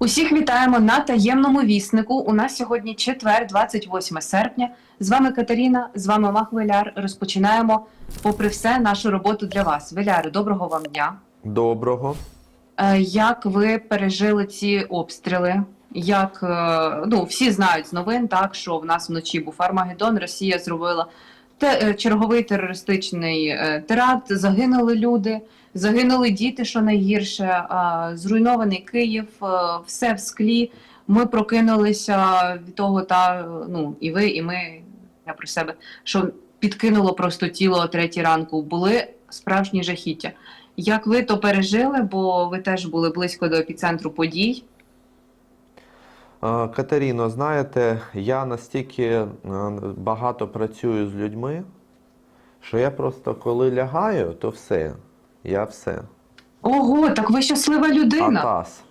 Усіх вітаємо на таємному віснику. У нас сьогодні четвер, 28 серпня. З вами Катерина, з вами Мах Веляр. Розпочинаємо, попри все, нашу роботу для вас. Веляри, доброго вам дня. Доброго. Е, Як ви пережили ці обстріли? Як е, ну всі знають з новин, так що в нас вночі був Армагеддон, Росія зробила те, е, черговий терористичний теракт. Загинули люди, загинули діти, що найгірше. Зруйнований Київ, все в склі. Ми прокинулися від того, та ну і ви, і ми. Я про себе, що підкинуло просто тіло о третій ранку. Були справжні жахіття. Як ви то пережили, бо ви теж були близько до епіцентру подій? Катеріно, знаєте, я настільки е, багато працюю з людьми, що я просто коли лягаю, то все. Я все. Ого, так ви щаслива людина. Атас.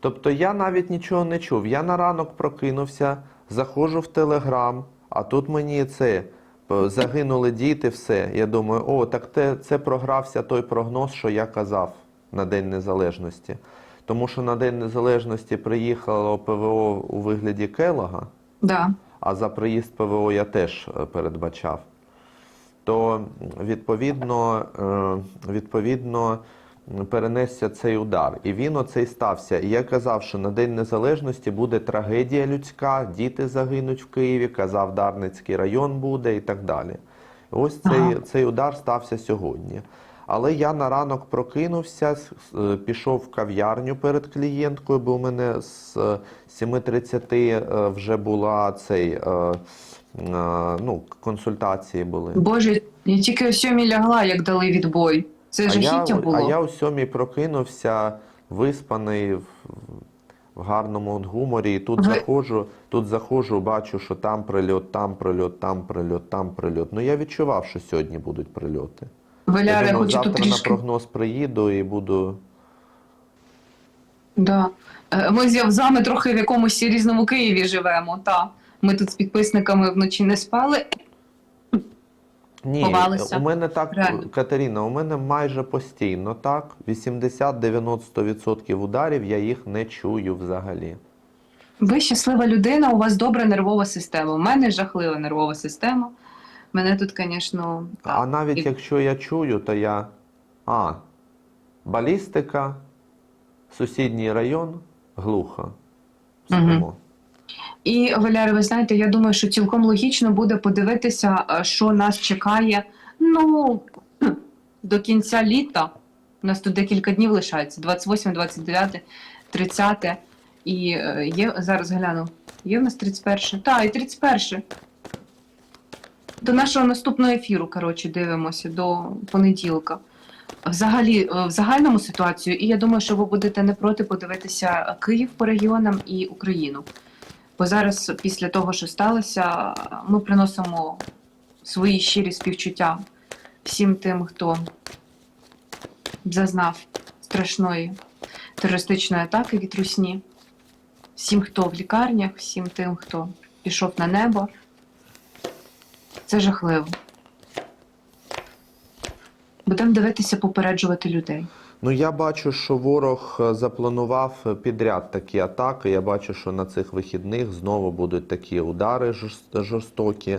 Тобто я навіть нічого не чув. Я на ранок прокинувся, заходжу в Телеграм, а тут мені це загинули діти, все. Я думаю, о, так те, це програвся той прогноз, що я казав на День Незалежності. Тому що на День Незалежності приїхало ПВО у вигляді Келога, Да. а за приїзд ПВО я теж е, передбачав. То відповідно, е, відповідно перенесся цей удар. І він оцей стався. І я казав, що на День Незалежності буде трагедія людська, діти загинуть в Києві, казав, Дарницький район буде і так далі. Ось цей, Ага. цей удар стався сьогодні. Але я на ранок прокинувся, е, пішов в кав'ярню перед клієнткою, бо у мене з е, 7.30 е, вже була цей, ну, консультації були. Боже, я тільки о сьомій лягла, як дали відбой. Це жахіття було. а я о сьомій прокинувся, виспаний в, в гарному гуморі, і тут Ви- заходжу, тут заходжу, бачу, що там прильот, там прильот, там прильот, там прильот. Ну я відчував, що сьогодні будуть прильоти. Валяре, я думаю, хочу завтра тут на прогноз приїду і буду. Да. Е, Ми з вами трохи в якомусь різному Києві живемо. Та. Ми тут з підписниками вночі не спали. Ні, Ховалися. у мене так, Реально. Катерина, у мене майже постійно так. 80-90% ударів я їх не чую взагалі. Ви щаслива людина, у вас добра нервова система. У мене жахлива нервова система. Мене тут, звісно, А навіть І- якщо я чую, то я. А, балістика, сусідній район, глухо. Спимо. І Валяри, ви знаєте, я думаю, що цілком логічно буде подивитися, е, що нас чекає. Ну до кінця літа. У нас тут декілька днів лишається: 28, 29, 30. І е, є зараз гляну. Є в нас 31. Так, і 31. До нашого наступного ефіру, коротше, дивимося до понеділка. Взагалі, е, в загальному ситуацію, і я думаю, що ви будете не проти подивитися Київ по регіонам і Україну. Бо зараз, після того, що сталося, ми приносимо свої щирі співчуття всім тим, хто зазнав страшної терористичної атаки від русні, всім, хто в лікарнях, всім тим, хто пішов на небо. Це жахливо. Будемо дивитися, попереджувати людей. Ну, я бачу, що ворог е, запланував підряд такі атаки. Я бачу, що на цих вихідних знову будуть такі удари жорстокі.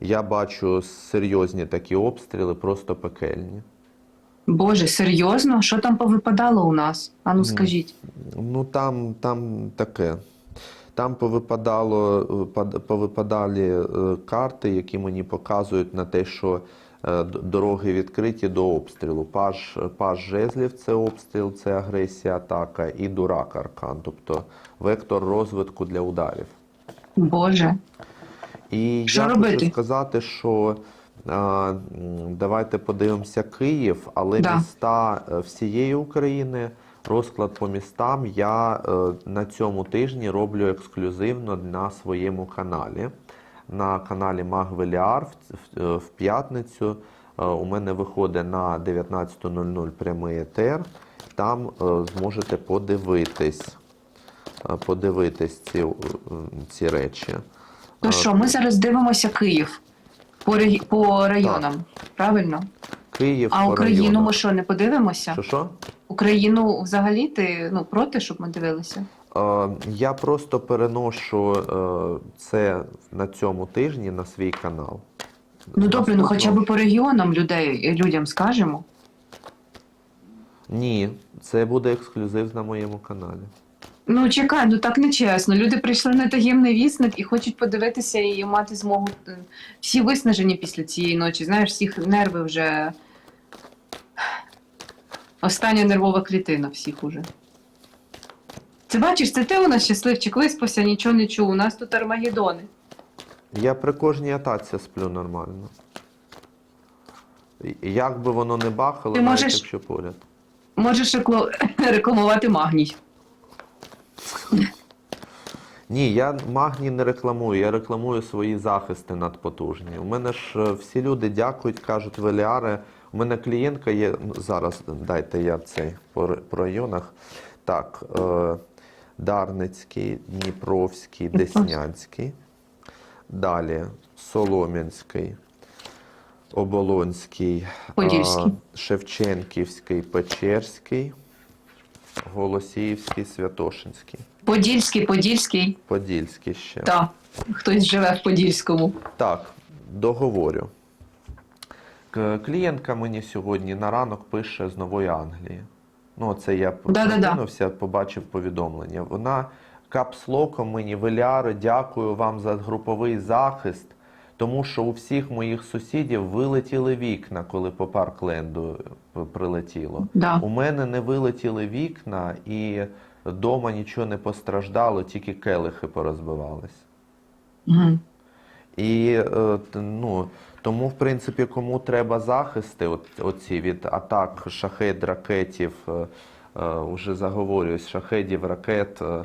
Я бачу серйозні такі обстріли, просто пекельні. Боже, серйозно? Що там повипадало у нас? Ану, скажіть. Ну там, там таке. Там повипадало, е, повипадали е, карти, які мені показують на те, що дороги відкриті до обстрілу. Паж, паж жезлів це обстріл, це агресія, атака, і дурак аркан, тобто вектор розвитку для ударів. Боже. І Що я робити? хочу сказати, що а, давайте подивимося Київ, але Да. міста е, всієї України, розклад по містам я е, на цьому тижні роблю ексклюзивно на своєму каналі. На каналі Магвеліар в, в, п'ятницю е, у мене виходить на 19.00 прямий етер. Там е, зможете подивитись, е, подивитись ці, е, ці речі. Ну Е, що, ми зараз дивимося Київ по, по районам, правильно? Київ А по Україну районах. ми що, не подивимося? Що що? Україну взагалі ти ну проти, щоб ми дивилися? Е, Я просто переношу е, це на цьому тижні на свій канал. Ну добре, ну хоча б по регіонам людей людям скажемо. Ні, це буде ексклюзив на моєму каналі. Ну чекай, ну так не чесно. Люди прийшли на таємний вісник і хочуть подивитися і мати змогу. е, Всі виснажені після цієї ночі. Знаєш, всіх нерви вже. Остання нервова клітина всіх уже. Це бачиш, це ти у нас щасливчик, виспався, нічого не чув. У нас тут армагедони. Я при кожній атаці сплю нормально. Як би воно не бахало, Ти навіть можеш- якщо поряд. Можеш рекло- рекламувати магній. Ні, я магній не рекламую, я рекламую свої захисти надпотужні. У мене ж е, всі люди дякують, кажуть, Веліаре. У мене клієнтка є. ну, Зараз дайте я цей по, р- по районах. Так, е, Дарницький, Дніпровський, Деснянський. Далі Солом'янський, Оболонський, Подільський. е, Шевченківський, Печерський, Голосіївський, Святошинський. Подільський, Подільський. Подільський ще. Так, хтось живе в Подільському. Так, договорю. Клієнтка мені сьогодні на ранок пише з Нової Англії. Ну, це я прокинувся, побачив повідомлення. Вона капслоком мені Веліари, дякую вам за груповий захист, тому що у всіх моїх сусідів вилетіли вікна, коли по Паркленду е, прилетіло. Да. У мене не вилетіли вікна і вдома нічого не постраждало, тільки келихи порозбивались. Угу. І е, ну, тому, в принципі, кому треба захисти, от, оці від атак шахед, ракетів, е, е, уже заговорююсь, шахедів, ракет, е, е,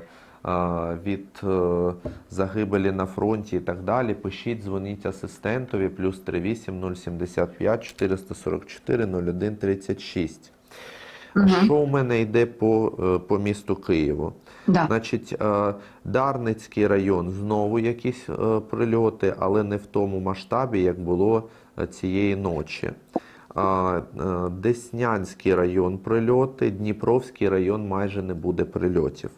від е, загибелі на фронті і так далі, пишіть, дзвоніть асистентові плюс 38 075 444 01 36. Угу. Що у мене йде по, е, по місту Києву? Да. Значить, е, Дарницький район знову якісь е, прильоти, але не в тому масштабі, як було е, цієї ночі. Деснянський район прильоти, Дніпровський район майже не буде прильотів.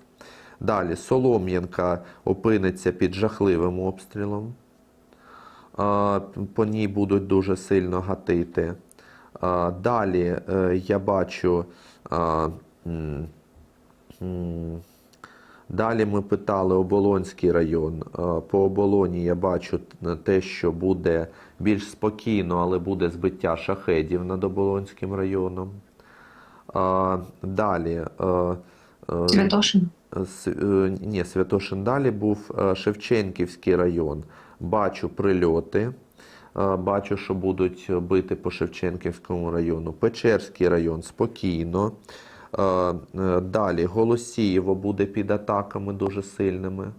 Далі Солом'янка опиниться під жахливим обстрілом. По ній будуть дуже сильно гатити. Далі я бачу. Далі ми питали Оболонський район. Е, По оболоні я бачу те, що буде більш спокійно, але буде збиття шахедів над Оболонським районом. Е, Далі. е, Святошин. Ні, Святошин далі був Шевченківський район. Бачу прильоти. Бачу, що будуть бити по Шевченківському району. Печерський район спокійно. Е, е, Далі Голосіїво буде під атаками дуже сильними.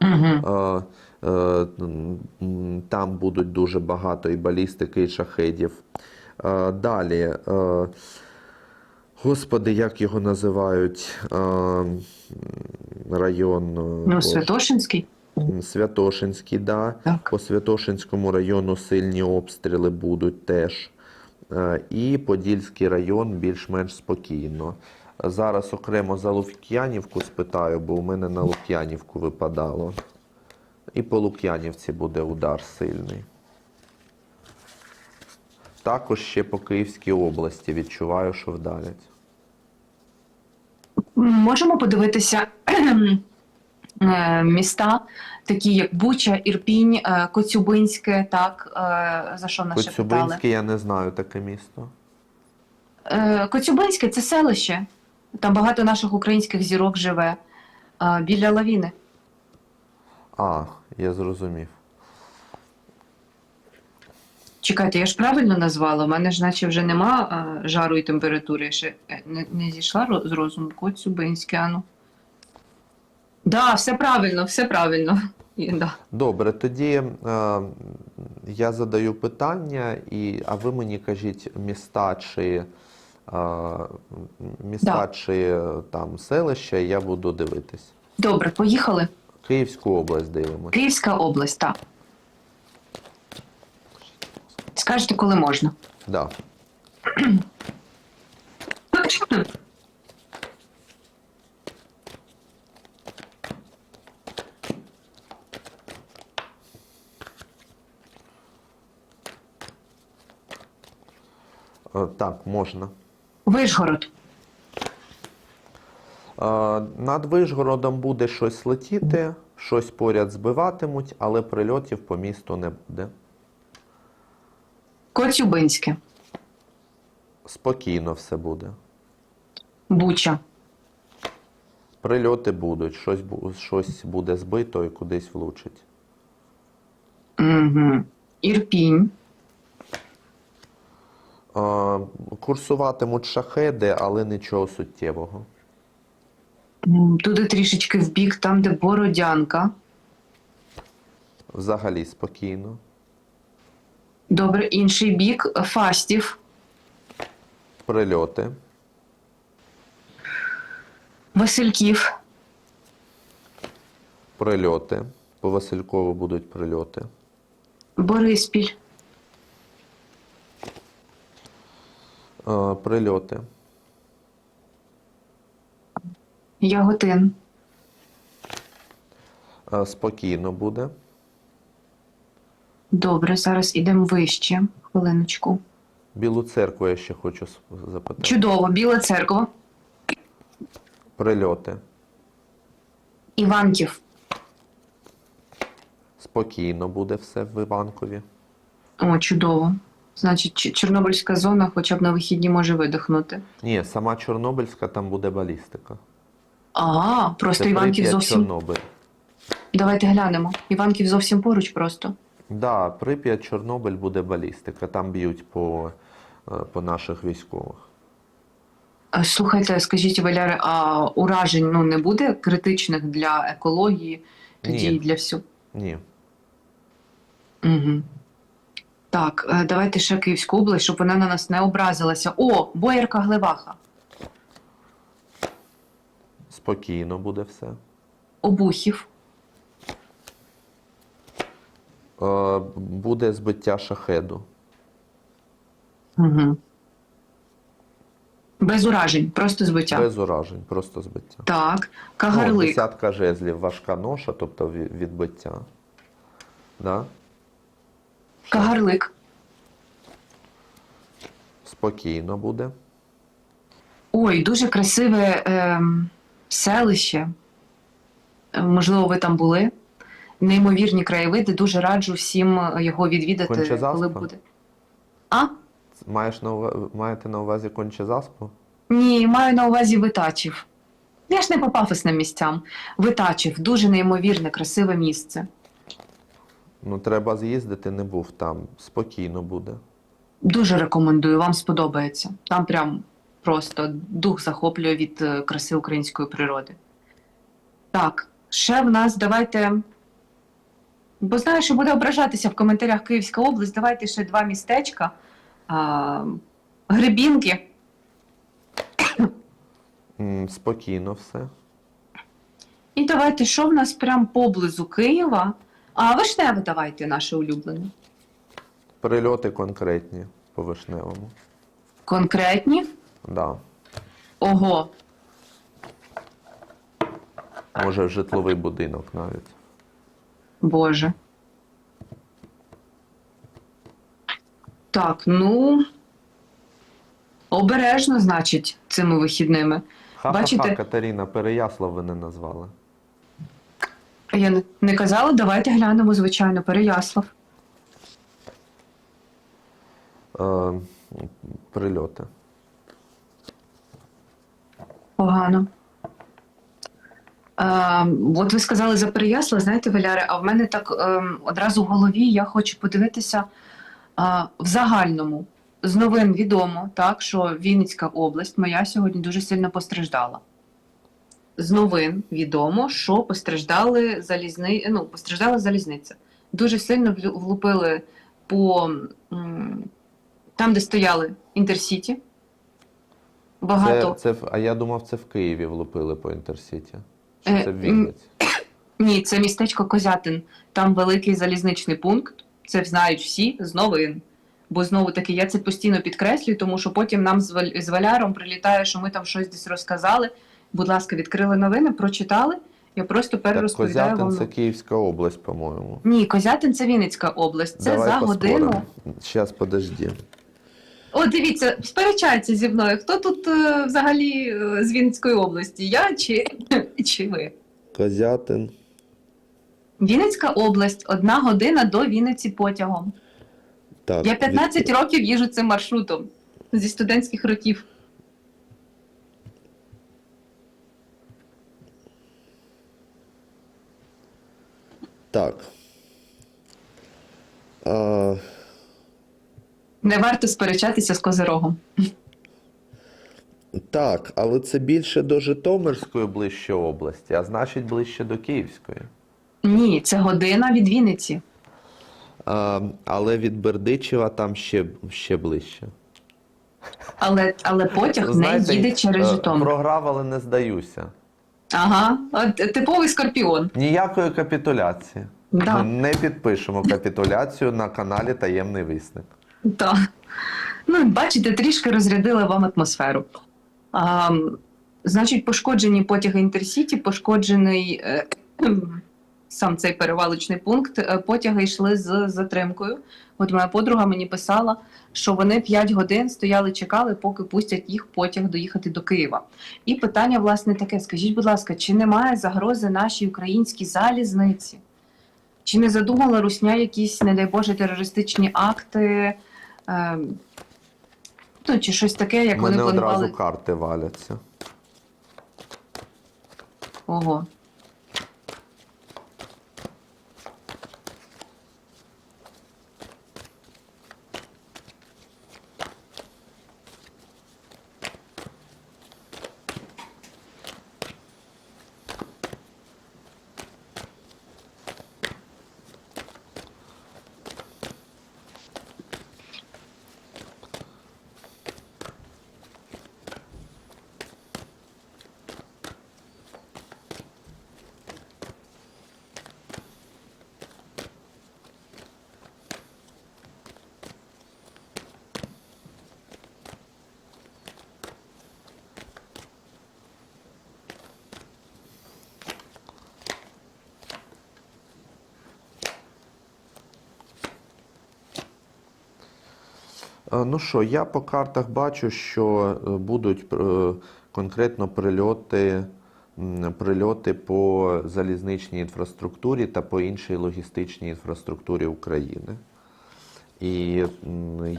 Угу. Е, Там будуть дуже багато і балістики, і шахедів. Далі. Господи, як його називають? Район. Ну, Святошинський. Святошинський, да. Так. По Святошинському району сильні обстріли будуть теж. Е, І Подільський район більш-менш спокійно. Зараз окремо за Лук'янівку спитаю, бо у мене на Лук'янівку випадало. І по Лук'янівці буде удар сильний. Також ще по Київській області відчуваю, що вдалять. Можемо подивитися е, міста, такі як Буча, Ірпінь, е, Коцюбинське, так, е, за що нас ще питали. Коцюбинське я не знаю таке місто. Е, Коцюбинське це селище. Там багато наших українських зірок живе біля лавіни. А, я зрозумів. Чекайте, я ж правильно назвала. У мене ж наче вже нема е, жару і температури. Я ще не, не зійшла з розуму. Коцюбинське, ану. Да, все правильно, все правильно. І, да. Добре, тоді е, я задаю питання, і, а ви мені кажіть міста чи, е, міста Да. чи е, там селища, і я буду дивитись. Добре, поїхали. Київську область дивимося. Київська область, так. Скажете, коли можна. Да. Так, можна. Вишгород. Е, Над Вишгородом буде щось летіти, щось поряд збиватимуть, але прильотів по місту не буде. Коцюбинське. Спокійно все буде. Буча. Прильоти будуть, щось, щось буде збито і кудись влучить. Угу. Ірпінь. Курсуватимуть шахеди, але нічого суттєвого. Туди трішечки в бік, там, де Бородянка. Взагалі спокійно. Добре, інший бік Фастів. Прильоти. Васильків. Прильоти. По Василькову будуть прильоти. Бориспіль. Прильоти. Яготин. Е, Спокійно буде. Добре, зараз ідемо вище. Хвилиночку. Білу церкву я ще хочу запитати. Чудово, Біла церква. Прильоти. Іванків. Спокійно буде все в Іванкові. О, чудово. Значить, Чорнобильська зона хоча б на вихідні може видихнути. Ні, сама Чорнобильська там буде балістика. А, просто Це Іванків зовсім. Чорнобиль. Давайте глянемо. Іванків зовсім поруч просто. Да, Прип'ять, Чорнобиль буде балістика. Там б'ють по, е, по наших військових. Е, Слухайте, скажіть, Валяре, а уражень ну, не буде критичних для екології, тоді Ні. і для всього? Ні. Угу. Так, е, давайте ще Київську область, щоб вона на нас не образилася. О, Боярка Глеваха, Спокійно буде все. Обухів, Е, буде збиття шахеду. угу. без уражень, просто збиття. Без уражень, просто збиття. Так, Ну, десятка жезлів, важка ноша, тобто відбиття. Да? Кагарлик, Спокійно буде. ой, дуже красиве ем, селище. Е, Можливо, ви там були. Неймовірні краєвиди, дуже раджу всім е, його відвідати, Кончезаспа? коли буде. А? Маєш на ува- маєте на увазі конче заспу? Ні, маю на увазі Витачів. Я ж не по пафосним місцям. Витачів дуже неймовірне, красиве місце. Ну, треба з'їздити, не був там. Спокійно буде. Дуже рекомендую, вам сподобається. Там прям просто дух захоплює від е, краси української природи. Так, ще в нас давайте. Бо знаю, що буде ображатися в коментарях Київська область. Давайте ще два містечка. А, Гребінки. М, Спокійно все. І давайте, що в нас прям поблизу Києва? А вишневе давайте наше улюблене. Прильоти конкретні по вишневому. Конкретні. Да. Ого, Може, в житловий будинок навіть. Боже. Так, ну. Обережно, значить, цими вихідними. Ха-ха-ха, Бачите? Катерина, Переяслав ви не назвали. Я не, не казала, давайте глянемо, звичайно, Переяслав. Е, прильоти. Погано. Е, от ви сказали за Переяслав, знаєте, Валяре, а в мене так е, одразу в голові я хочу подивитися е, в загальному. З новин відомо, так, що Вінницька область моя сьогодні дуже сильно постраждала. З новин відомо, що постраждали залізни... ну, постраждала залізниця. Дуже сильно влупили по там, де стояли інтерсіті. Багато. Це, це, а я думав, це в Києві влупили по інтерсіті. Чи Е, це в Вінниці? Ні, це містечко Козятин. Там великий залізничний пункт. Це знають всі з новин. Бо знову таки я це постійно підкреслюю, тому що потім нам з Валяром прилітає, що ми там щось десь розказали. Будь ласка, відкрили новини, прочитали. Я просто Так, перерозповідаю Козятин вам. це Київська область, по-моєму. Ні, Козятин це Вінницька область. Це за годину. Зараз подожди. О, дивіться, сперечається зі мною. Хто тут е, взагалі е, з Вінницької області? Я чи, чи ви? Козятин. Вінницька область, одна година до Вінниці потягом. Так, Я 15 від- років їжджу цим маршрутом зі студентських років. Так. А, Не варто сперечатися з Козирогом. так, але це більше до Житомирської ближче області, а значить ближче до Київської. Ні, це година від Вінниці. А, але від Бердичева там ще, ще ближче. Але, але потяг не їде через е, Житомир. Програв, але не здаюся. Ага, от, типовий скорпіон. Ніякої капітуляції. Да. Ми не підпишемо капітуляцію на каналі Таємний Висник. Так. Ну, бачите, трішки розрядили вам атмосферу. А, значить, пошкоджені потяги Інтерсіті, пошкоджений е, сам цей перевалочний пункт. Е, Потяги йшли з затримкою. От моя подруга мені писала, що вони 5 годин стояли, чекали, поки пустять їх потяг доїхати до Києва. І питання, власне, таке: скажіть, будь ласка, чи немає загрози нашій українській залізниці? Чи не задумала Русня якісь, не дай Боже, терористичні акти? Е, ну, чи щось таке, як У вони мене планували? одразу карти валяться. Ого. Ну що, я по картах бачу, що е, будуть е, конкретно прильоти, прильоти по залізничній інфраструктурі та по іншій логістичній інфраструктурі України. І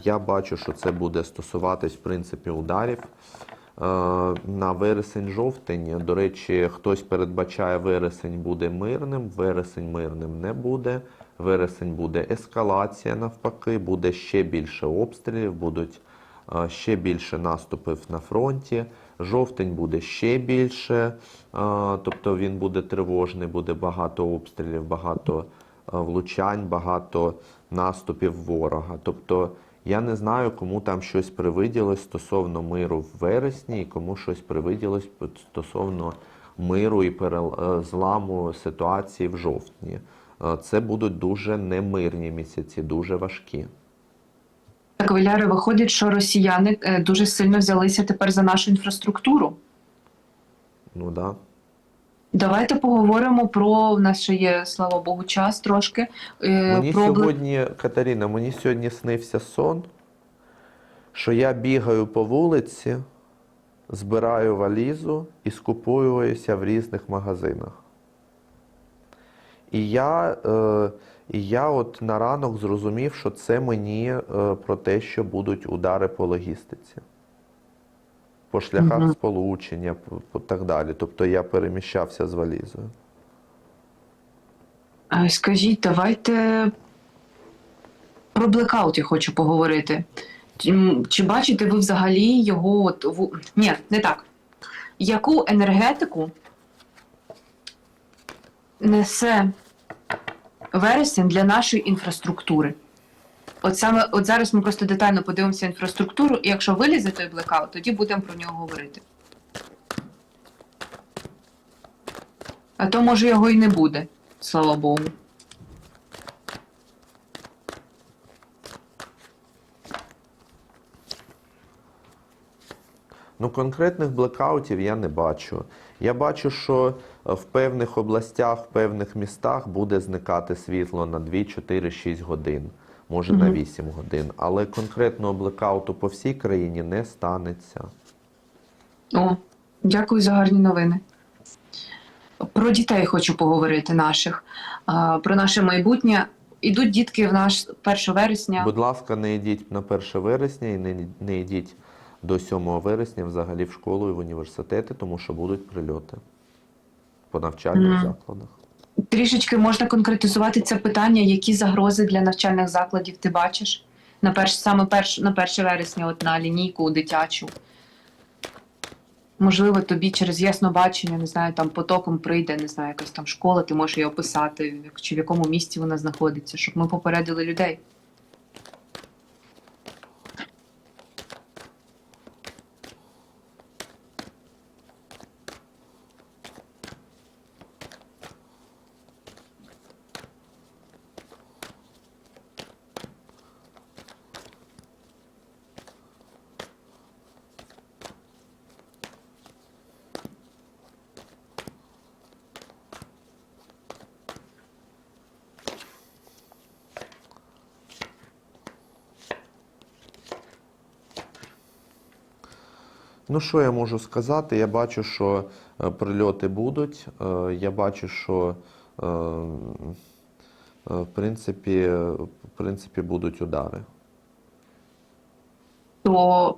я бачу, що це буде стосуватись в принципі ударів. Е, На вересень-жовтень, до речі, хтось передбачає вересень буде мирним, вересень мирним не буде. Вересень буде ескалація навпаки, буде ще більше обстрілів, будуть е, ще більше наступів на фронті. Жовтень буде ще більше, е, тобто він буде тривожний, буде багато обстрілів, багато е, влучань, багато наступів ворога. Тобто я не знаю, кому там щось привиділось стосовно миру в вересні, і кому щось привиділось стосовно миру і перел- е, зламу ситуації в жовтні. Е, Це будуть дуже немирні місяці, дуже важкі. Так, Валяри, виходить, що росіяни е, дуже сильно взялися тепер за нашу інфраструктуру. Ну да. Давайте поговоримо про у нас ще є, слава Богу, час трошки. е, Мені про сьогодні, Катерина, мені сьогодні снився сон, що я бігаю по вулиці, збираю валізу і скуповуюся в різних магазинах. І я, е, і я от на ранок зрозумів, що це мені е, про те, що будуть удари по логістиці, по шляхах Мгм. сполучення, по, по так далі. Тобто я переміщався з валізою. Скажіть, давайте про блекаут я хочу поговорити. Чи- Чи бачите ви взагалі його от в... Ні, не так. Яку енергетику несе вересень для нашої інфраструктури? От саме от зараз ми просто детально подивимося інфраструктуру, і якщо вилізе той блекаут, тоді будемо про нього говорити. А то може його і не буде, слава Богу. Ну, конкретних блекаутів я не бачу. Я бачу, що в певних областях, в певних містах буде зникати світло на 2, 4, 6 годин. може на Мгм. 8 годин. Але конкретного блекауту по всій країні не станеться. О, дякую за гарні новини. Про дітей хочу поговорити наших, про наше майбутнє. Ідуть дітки в наш 1 вересня. Будь ласка, не йдіть на 1 вересня і не, не йдіть до 7 вересня взагалі в школу і в університети, тому що будуть прильоти по навчальних Мгм. закладах. Трішечки можна конкретизувати це питання, які загрози для навчальних закладів ти бачиш на перш, саме перш, на 1 вересня, от на лінійку дитячу. Можливо, тобі через яснобачення, не знаю, там потоком прийде, не знаю, якась там школа, ти можеш її описати, чи в якому місці вона знаходиться, щоб ми попередили людей. Ну, що я можу сказати? Я бачу, що е, прильоти будуть. Е, Я бачу, що е, в принципі, в принципі будуть удари. то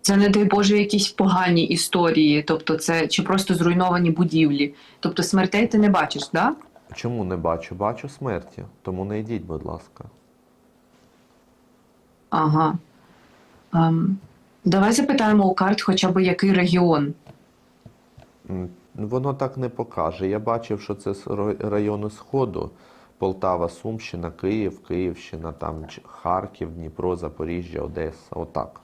це, не дай Боже, якісь погані історії, тобто це чи просто зруйновані будівлі. Тобто смертей ти не бачиш, да? Чому не бачу? Бачу смерті, тому не йдіть, будь ласка. Ага. Ем, давай запитаємо у карт хоча б який регіон. М, Воно так не покаже. Я бачив, що це з ро- райони Сходу. Полтава, Сумщина, Київ, Київщина, там Ч- Харків, Дніпро, Запоріжжя, Одеса. Отак.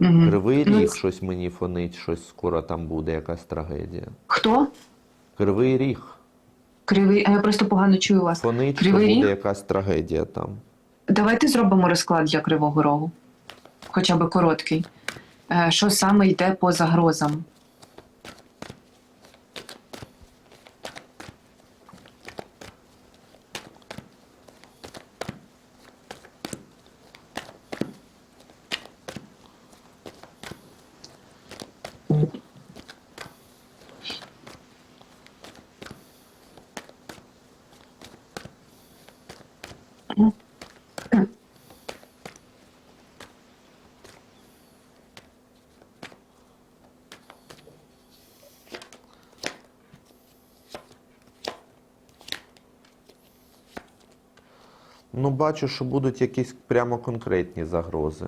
Угу. Кривий Ну, ріг щось мені фонить, щось скоро там буде, якась трагедія. Хто? Кривий ріг. Кривий. А я просто погано чую вас. Фонить, що Кривий буде Ріг? якась трагедія там. Давайте зробимо розклад для Кривого Рогу. Хоча б короткий. Е, що саме йде по загрозам? Ну, бачу, що будуть якісь прямо конкретні загрози.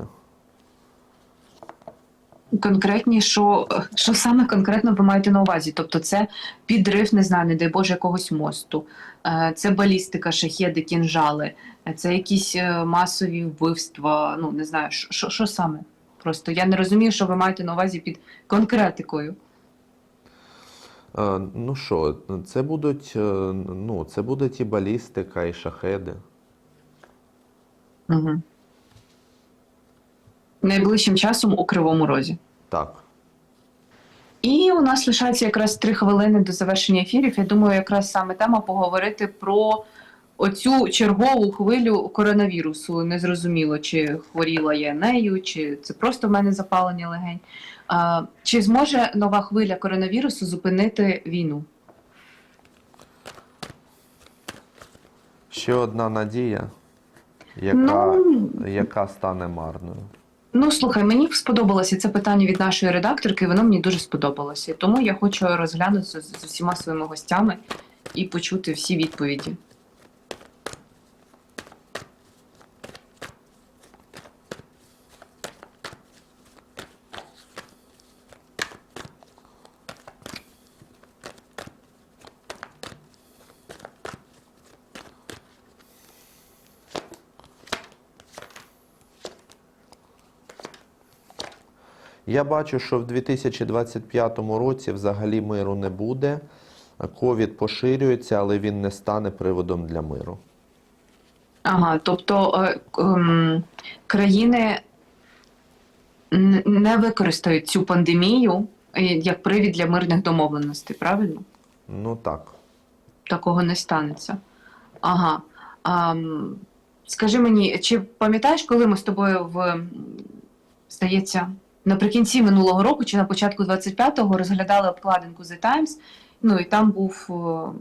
Конкретні, що, що саме конкретно ви маєте на увазі? Тобто це підрив, не знаю, не дай Боже, якогось мосту, е, це балістика, шахеди, кінжали, е, це якісь е, масові вбивства. Ну не знаю, що, що, саме? Просто я не розумію, що ви маєте на увазі під конкретикою. Ну що, це будуть, ну, це будуть і балістика, і шахеди. Угу. Найближчим часом у Кривому Розі. Так. І у нас лишається якраз три хвилини до завершення ефірів. Я думаю, якраз саме тема поговорити про оцю чергову хвилю коронавірусу. Незрозуміло, чи хворіла я нею, чи це просто в мене запалення легень. А, чи зможе нова хвиля коронавірусу зупинити війну? Ще одна надія, яка, Ну, яка стане марною. Ну, слухай, мені сподобалося це питання від нашої редакторки, воно мені дуже сподобалося. Тому я хочу розглянути з, з усіма своїми гостями і почути всі відповіді. Я бачу, що в 2025 році взагалі миру не буде. Ковід поширюється, але він не стане приводом для миру. Ага, тобто е, ем, країни не використають цю пандемію е, як привід для мирних домовленостей, правильно? Ну так. Такого не станеться. Ага. Ам, скажи мені, чи пам'ятаєш, коли ми з тобою в здається, наприкінці минулого року чи на початку 25-го розглядали обкладинку The Times, ну і там був. о,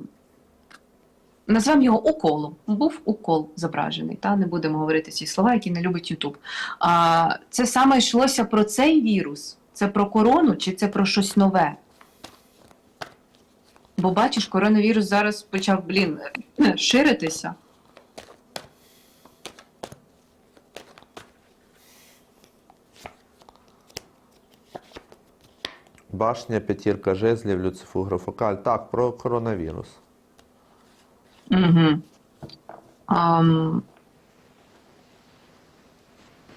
Назвемо його уколом. Був укол зображений, та не будемо говорити ці слова, які не любить Ютуб. А це саме йшлося про цей вірус. Це про корону чи це про щось нове? Бо бачиш, коронавірус зараз почав, блін, ширитися. Башня, п'ятірка жезлів, люцифуграфокаль. Так, про коронавірус. Угу. Ам...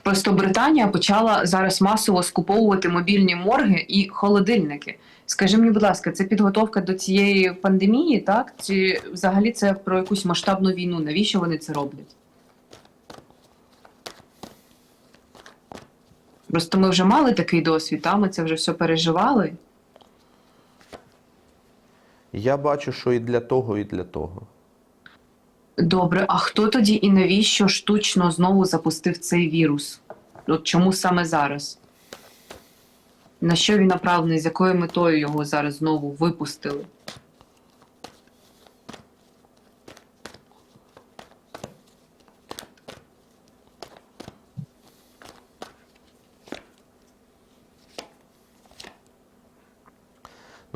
Просто Британія почала зараз масово скуповувати мобільні морги і холодильники. Скажи мені, будь ласка, це підготовка до цієї пандемії, так? Чи взагалі це про якусь масштабну війну? Навіщо вони це роблять? Просто ми вже мали такий досвід, а ми це вже все переживали. Я бачу, що і для того, і для того. Добре, а хто тоді і навіщо штучно знову запустив цей вірус? От чому саме зараз? На що він направлений, з якою метою його зараз знову випустили?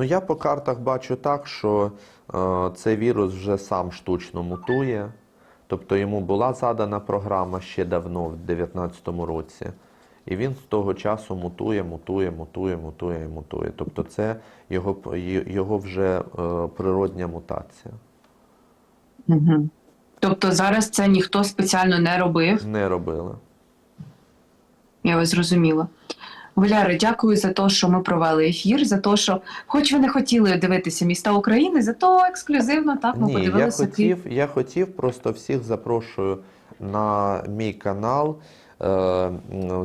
Ну, я по картах бачу так, що е, цей вірус вже сам штучно мутує. Тобто йому була задана програма ще давно, в 2019 році. І він з того часу мутує, мутує, мутує, мутує і мутує. Тобто це його, його вже е, природня мутація. Угу. Тобто зараз це ніхто спеціально не робив. Не робили. Я вас зрозуміла. Валяре, дякую за те, що ми провели ефір, за те, що, хоч ви не хотіли дивитися міста України, зато ексклюзивно так ми Ні, подивилися. Київ. хотів, я хотів, просто всіх запрошую на мій канал. Е,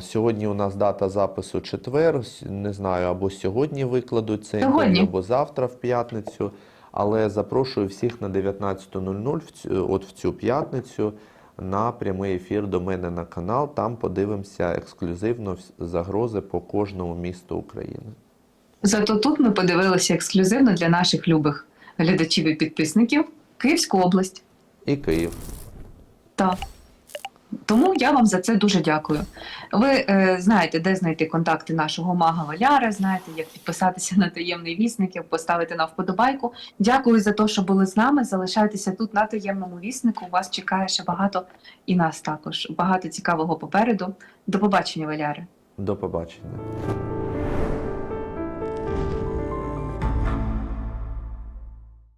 Сьогодні у нас дата запису четвер. Не знаю, або сьогодні викладуть це інтерв'ю, або завтра в п'ятницю. Але запрошую всіх на 19.00 в цю, от в цю п'ятницю на прямий ефір до мене на канал. Там подивимося ексклюзивно загрози по кожному місту України. Зато тут ми подивилися ексклюзивно для наших любих глядачів і підписників Київську область. І Київ. Так. Тому я вам за це дуже дякую. Ви е, знаєте, де знайти контакти нашого мага Валяра, знаєте, як підписатися на таємний вісник, як поставити на вподобайку. Дякую за те, що були з нами. Залишайтеся тут на таємному віснику. Вас чекає ще багато і нас також. Багато цікавого попереду. До побачення, Валяри. До побачення.